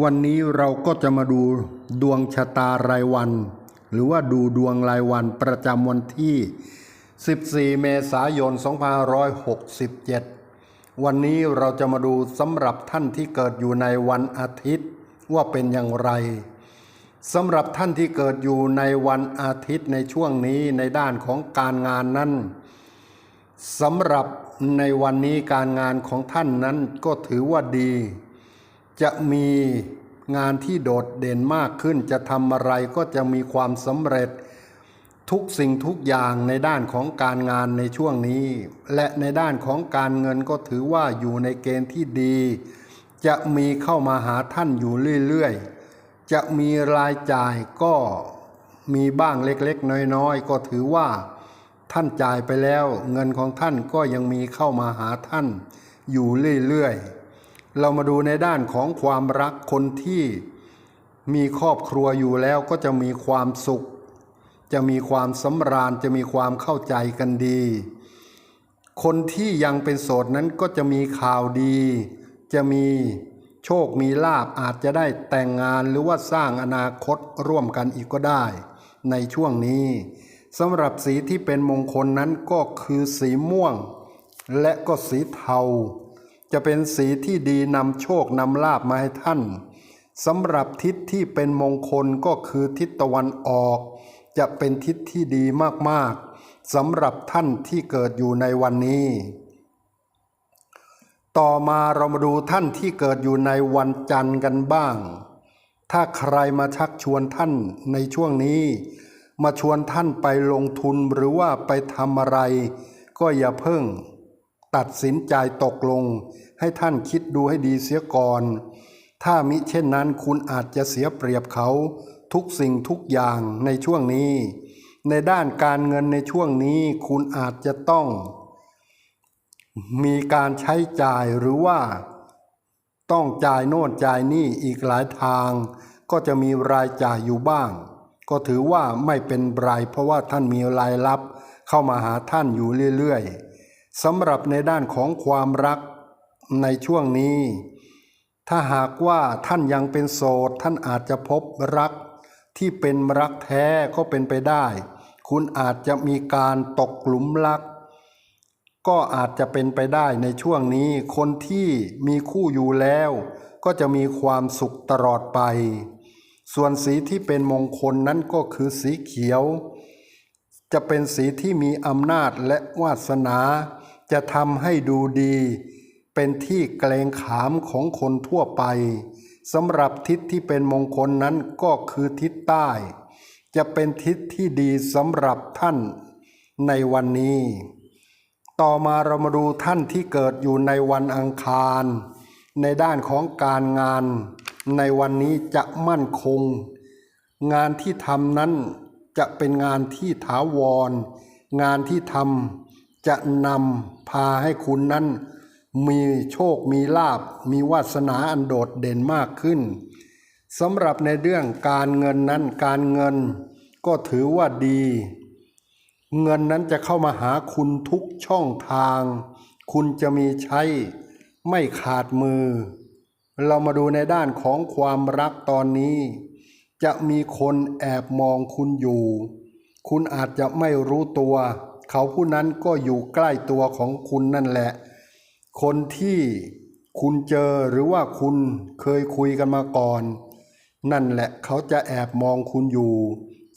วันนี้เราก็จะมาดูดวงชะตารายวัน หรือว่าดูดวงรายวันประจำวันที่ 14 เมษายน 2567 วันนี้เราจะมาดูสำหรับท่านที่เกิดอยู่ในวันอาทิตย์ว่าเป็นอย่างไรสำหรับท่านที่เกิดอยู่ในวันอาทิตย์ในช่วงนี้ในด้านของการงานนั้นสำหรับในวันนี้การงานของท่านนั้นก็ถือว่าดี จะมีงานที่โดดเด่นมากขึ้น จะทำอะไรก็จะมีความสำเร็จทุกสิ่งทุกอย่างในด้านของการงานในช่วงนี้ และในด้านของการเงินก็ถือว่าอยู่ในเกณฑ์ที่ดี จะมีเข้ามาหาท่านอยู่เรื่อยๆ จะมีรายจ่ายก็มีบ้างเล็กๆ น้อยๆ ก็ถือว่าท่านจ่ายไปแล้ว เงินของท่านก็ยังมีเข้ามาหาท่านอยู่เรื่อยๆ เรามาดูในด้านของความรักคนที่มีครอบครัวอยู่แล้วก็จะมีความสุข จะมีความสำราญจะมีความเข้าใจกันดี คนที่ยังเป็นโสดนั้นก็จะมีข่าวดี จะมีโชคมีลาบอาจจะได้แต่งงานหรือว่าสร้างอนาคตร่วมกันอีกก็ได้ ในช่วงนี้สำหรับสีที่เป็นมงคลนั้นก็คือสีม่วง และก็สีเทา จะเป็นสีที่ดีนำโชคนำลาบมาให้ท่านสำหรับทิศที่เป็นมงคลก็คือทิศตะวันออก จะเป็นทิศที่ดีมากๆสำหรับท่านที่เกิดอยู่ในวันนี้ ต่อมาเรามาดูท่านที่เกิดอยู่ในวันจันทร์กันบ้าง ถ้าใครมาชักชวนท่านในช่วงนี้ มาชวนท่านไปลงทุนหรือว่าไปทำอะไร ก็อย่าเพิ่ง ตัดสินใจตกลง ให้ท่านคิดดูให้ดีเสียก่อน ถ้ามิเช่นนั้นคุณอาจจะเสียเปรียบเขาทุกสิ่งทุกอย่างในช่วงนี้ ในด้านการเงินในช่วงนี้คุณอาจจะต้อง มีการใช้จ่ายหรือว่า ต้องจ่ายโน่นจ่ายนี่อีกหลายทาง ก็จะมีรายจ่ายอยู่บ้าง ก็ถือว่าไม่เป็นไรเพราะว่าท่านมีรายรับเข้ามาหาท่านอยู่เรื่อยๆ สำหรับในด้านของความรักในช่วงนี้ ถ้าหากว่าท่านยังเป็นโสด ท่านอาจจะพบรักที่เป็นรักแท้ก็เป็นไปได้ คุณอาจจะมีการตกหลุมรัก ก็อาจจะเป็นไปได้ในช่วงนี้ คนที่มีคู่อยู่แล้ว ก็จะมีความสุขตลอดไป ส่วนสีที่เป็นมงคลนั้นก็คือสีเขียว จะเป็นสีที่มีอำนาจและวาสนา จะทำให้ดูดี เป็นที่เกรงขามของคนทั่วไปสำหรับทิศที่เป็นมงคลนั้นก็คือทิศใต้ จะเป็นทิศที่ดีสำหรับท่านในวันนี้ ต่อมาเรามาดูท่านที่เกิดอยู่ในวันอังคาร ในด้านของการงาน ในวันนี้จะมั่นคง งานที่ทำนั้นจะเป็นงานที่ถาวร งานที่ทำ จะนำพาให้คุณนั้น มีโชคมีลาบ มีวาสนาอันโดดเด่นมากขึ้นสำหรับในเรื่องการเงินนั้นการเงินก็ถือว่าดี เงินนั้นจะเข้ามาหาคุณทุกช่องทาง คุณจะมีใช้ไม่ขาดมือ เรามาดูในด้านของความรักตอนนี้ จะมีคนแอบมองคุณอยู่ คุณอาจจะไม่รู้ตัว เขาผู้นั้นก็อยู่ใกล้ตัวของคุณนั่นแหละ คนที่คุณเจอหรือว่าคุณเคยคุยกันมาก่อน นั่นแหละเขาจะแอบมองคุณอยู่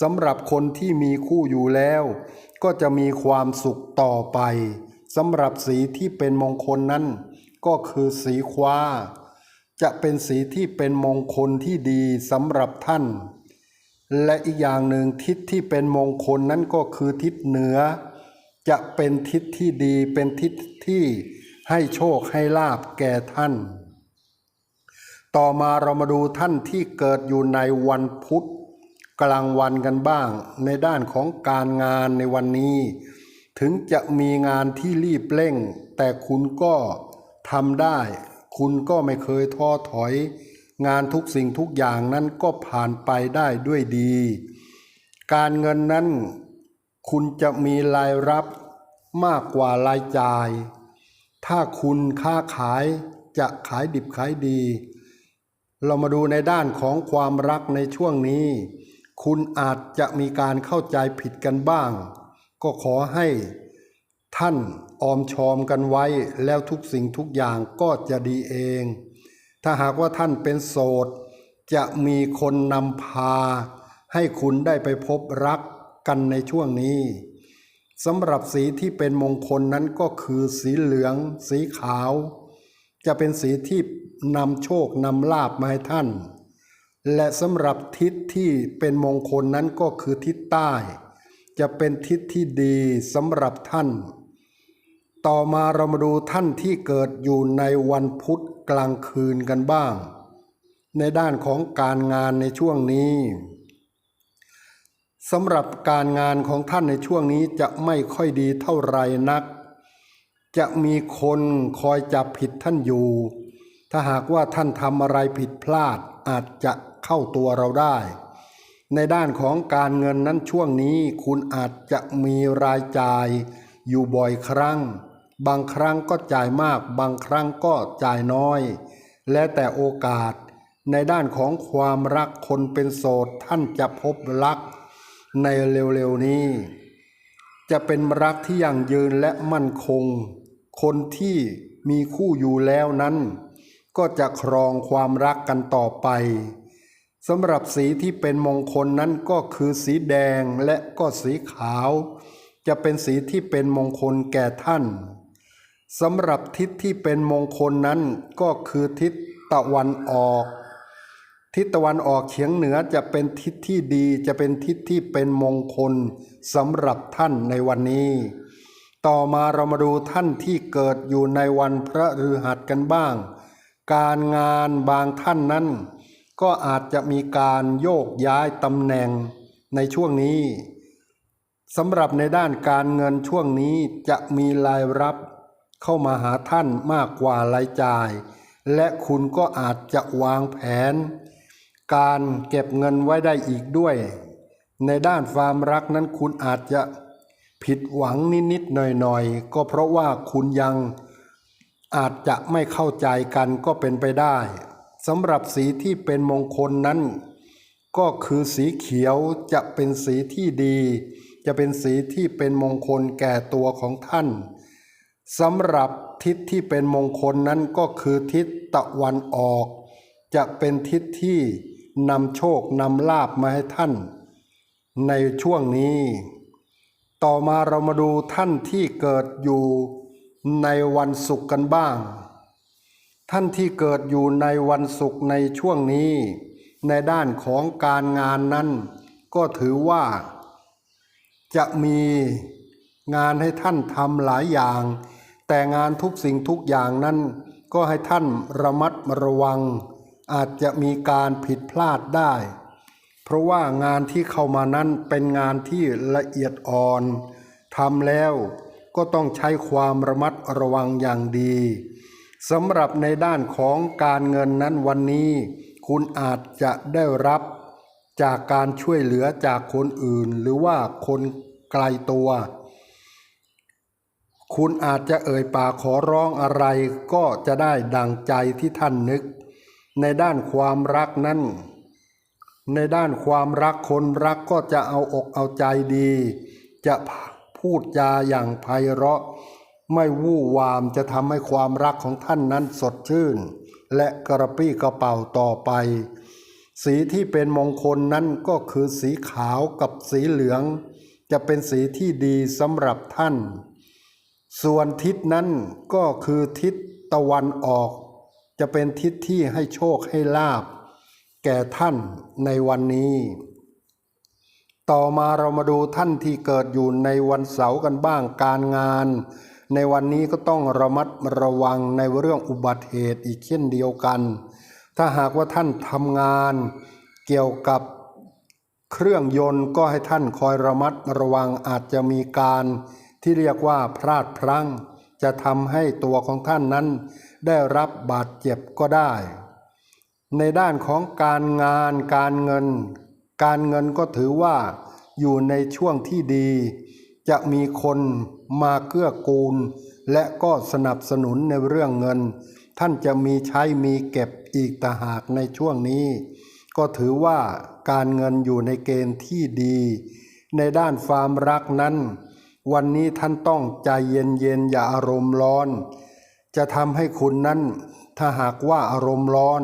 สำหรับคนที่มีคู่อยู่แล้ว ก็จะมีความสุขต่อไปสำหรับสีที่เป็นมงคลนั้น ก็คือสีคว้า จะเป็นสีที่เป็นมงคลที่ดีสำหรับท่าน และอีกอย่างหนึ่งทิศที่เป็นมงคลนั้นก็คือทิศเหนือ จะเป็นทิศที่ดีเป็นทิศที่ให้โชคให้ลาบแก่ท่าน ต่อมาเรามาดูท่านที่เกิดอยู่ในวันพุธกลางวันกันบ้าง ในด้านของการงานในวันนี้ ถึงจะมีงานที่รีบเร่ง แต่คุณก็ทำได้ คุณก็ไม่เคยท้อถอย งานทุกสิ่งทุกอย่างนั้นก็ผ่านไปได้ด้วยดี การเงินนั้น คุณจะมีรายรับมากกว่ารายจ่าย ถ้าคุณค้าขายจะขายดิบขายดี เรามาดูในด้านของความรักในช่วงนี้ คุณอาจจะมีการเข้าใจผิดกันบ้าง ก็ขอให้ท่านออมชอมกันไว้แล้วทุกสิ่งทุกอย่างก็จะดีเอง ถ้าหากว่าท่านเป็นโสด จะมีคนนำพา ให้คุณได้ไปพบรัก กันในช่วงนี้สำหรับสีที่เป็นมงคลนั้นก็คือสีเหลือง สีขาว จะเป็นสีที่นำโชคนำลาบมาให้ท่าน และสำหรับทิศที่เป็นมงคลนั้นก็คือทิศใต้ จะเป็นทิศที่ดีสำหรับท่าน ต่อมาเรามาดูท่านที่เกิดอยู่ในวันพุธกลางคืนกันบ้าง ในด้านของการงานในช่วงนี้ สำหรับการงานของท่านในช่วงนี้จะไม่ค่อยดีเท่าไหรนัก จะมีคนคอยจับผิดท่านอยู่ ถ้าหากว่าท่านทำอะไรผิดพลาดอาจจะเข้าตัวเราได้ ในด้านของการเงินนั้นช่วงนี้คุณอาจจะมีรายจ่ายอยู่บ่อยครั้ง บางครั้งก็จ่ายมาก บางครั้งก็จ่ายน้อย และแต่โอกาส ในด้านของความรักคนเป็นโสดท่านจะพบรัก ในเร็วๆนี้ จะเป็นรักที่ยั่งยืนและมั่นคง คนที่มีคู่อยู่แล้วนั้น ก็จะครองความรักกันต่อไปสำหรับสีที่เป็นมงคลนั้นก็คือสีแดงและก็สีขาว จะเป็นสีที่เป็นมงคลแก่ท่านสำหรับทิศที่เป็นมงคลนั้นก็คือทิศตะวันออก ทิศตะวันออกเฉียงเหนือจะเป็นทิศที่ดีจะเป็นทิศที่เป็นมงคลสำหรับท่านในวันนี้ ต่อมาเรามาดูท่านที่เกิดอยู่ในวันพระฤหัสกันบ้าง การงานบางท่านนั้น ก็อาจจะมีการโยกย้ายตำแหน่งในช่วงนี้สำหรับในด้านการเงินช่วงนี้จะมีรายรับเข้ามาหาท่านมากกว่ารายจ่าย และคุณก็อาจจะวางแผน การเก็บเงินไว้ได้อีกด้วย ในด้านความรักนั้นคุณอาจจะผิดหวังนิดๆหน่อยๆ ก็เพราะว่าคุณยังอาจจะไม่เข้าใจกันก็เป็นไปได้สำหรับสีที่เป็นมงคลนั้น ก็คือสีเขียวจะเป็นสีที่ดี จะเป็นสีที่เป็นมงคลแก่ตัวของท่านสำหรับทิศที่เป็นมงคลนั้นก็คือทิศตะวันออก จะเป็นทิศที่ นำโชคนำลาบมาให้ท่าน ในช่วงนี้ ต่อมาเรามาดูท่านที่เกิดอยู่ในวันศุกร์กันบ้าง ท่านที่เกิดอยู่ในวันศุกร์ในช่วงนี้ ในด้านของการงานนั้น ก็ถือว่า จะมีงานให้ท่านทำหลายอย่าง แต่งานทุกสิ่งทุกอย่างนั้น ก็ให้ท่านระมัดระวัง อาจจะมีการผิดพลาดได้ เพราะว่างานที่เข้ามานั้นเป็นงานที่ละเอียดอ่อนทำแล้วก็ต้องใช้ความระมัดระวังอย่างดีสำหรับในด้านของการเงินนั้นวันนี้ คุณอาจจะได้รับจากการช่วยเหลือจากคนอื่น หรือว่าคนไกลตัว คุณอาจจะเอ่ยปากขอร้องอะไรก็จะได้ดังใจที่ท่านนึก ในด้านความรักนั้น ในด้านความรักคนรักก็จะเอาอกเอาใจดี จะพูดจาอย่างไพเราะ ไม่วู่วามจะทำให้ความรักของท่านนั้นสดชื่น และกระปรี้กระเป๋าต่อไป สีที่เป็นมงคลนั้นก็คือสีขาวกับสีเหลือง จะเป็นสีที่ดีสำหรับท่าน ส่วนทิศนั้นก็คือทิศตะวันออก จะเป็นทิศที่ให้โชคให้ลาบ แก่ท่านในวันนี้ ต่อมาเรามาดูท่านที่เกิดอยู่ในวันเสาร์กันบ้างการงาน ในวันนี้ก็ต้องระมัดระวังในเรื่องอุบัติเหตุอีกเช่นเดียวกัน ถ้าหากว่าท่านทำงานเกี่ยวกับเครื่องยนต์ก็ให้ท่านคอยระมัดระวังอาจจะมีการที่เรียกว่าพลาดพลั้ง จะทำให้ตัวของท่านนั้น ได้รับบาดเจ็บก็ได้ ในด้านของการงานการเงิน การเงินก็ถือว่าอยู่ในช่วงที่ดี จะมีคนมาเกื้อกูล และก็สนับสนุนในเรื่องเงิน ท่านจะมีใช้มีเก็บอีกต่หากในช่วงนี้ ก็ถือว่าการเงินอยู่ในเกณฑ์ที่ดี ในด้านความรักนั้น วันนี้ท่านต้องใจเย็นๆอย่าอารมณ์ร้อน จะทำให้คุณนั้นถ้าหากว่าอารมณ์ร้อน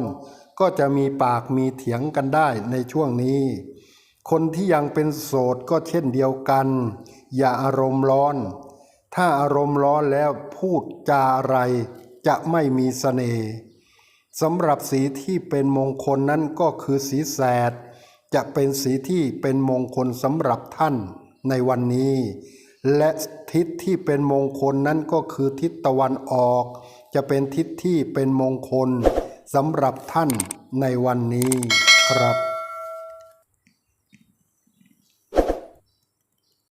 ก็จะมีปากมีเถียงกันได้ในช่วงนี้ คนที่ยังเป็นโสดก็เช่นเดียวกัน อย่าอารมณ์ร้อน ถ้าอารมณ์ร้อนแล้วพูดจาอะไรจะไม่มีเสน่ห์สำหรับสีที่เป็นมงคลนั้นก็คือสีแสด จะเป็นสีที่เป็นมงคลสำหรับท่านในวันนี้ และทิศที่เป็นมงคลนั้นก็คือทิศตะวันออก จะเป็นทิศที่เป็นมงคลสำหรับท่านในวันนี้ครับ